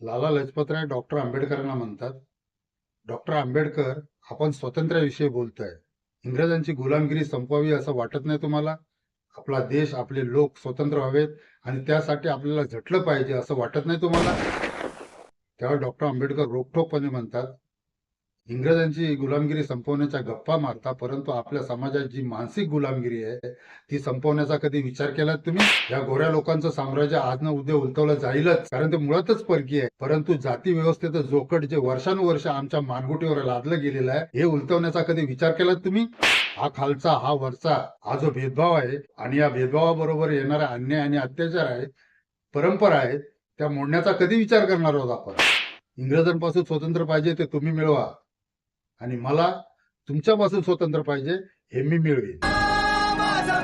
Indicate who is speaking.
Speaker 1: लाला Lajpat Rai doctor आंबेडकरांना म्हणतात doctor Ambedkar आपण स्वातंत्र्याविषयी बोलतोय. इंग्रजांची गुलामगिरी संपवावी असं वाटत नाही तुम्हाला? आपला देश आपले लोक स्वतंत्र व्हावेत आणि त्यासाठी आपल्याला झटलं पाहिजे असं वाटत नाही तुम्हाला? त्यावर डॉक्टर आंबेडकर रोखठोकपणे म्हणतात इंग्रजांची गुलामगिरी संपवण्याच्या गप्पा मारता परंतु आपल्या समाजात जी मानसिक गुलामगिरी आहे ती संपवण्याचा कधी विचार केलात तुम्ही? या गोऱ्या लोकांचं साम्राज्य आज उद्या उलटवलं जाईलच कारण ते मुळातच परकीय आहे. परंतु जाती व्यवस्थेचं जोकट जे वर्षानुवर्ष आमच्या मानगुटीवर लादलं गेलेलं आहे हे उलटवण्याचा कधी विचार केलात तुम्ही? हा खालचा हा वरचा हा जो भेदभाव आहे आणि या भेदभावाबरोबर येणारा अन्याय आणि अत्याचार आहे परंपरा आहेत त्या मोडण्याचा कधी विचार करणार आहोत आपण? इंग्रजांपासून स्वतंत्र पाहिजे ते तुम्ही मिळवा. आणि मला तुमच्यापासून स्वतंत्र पाहिजे हे मी मिळवेन.
Speaker 2: माझा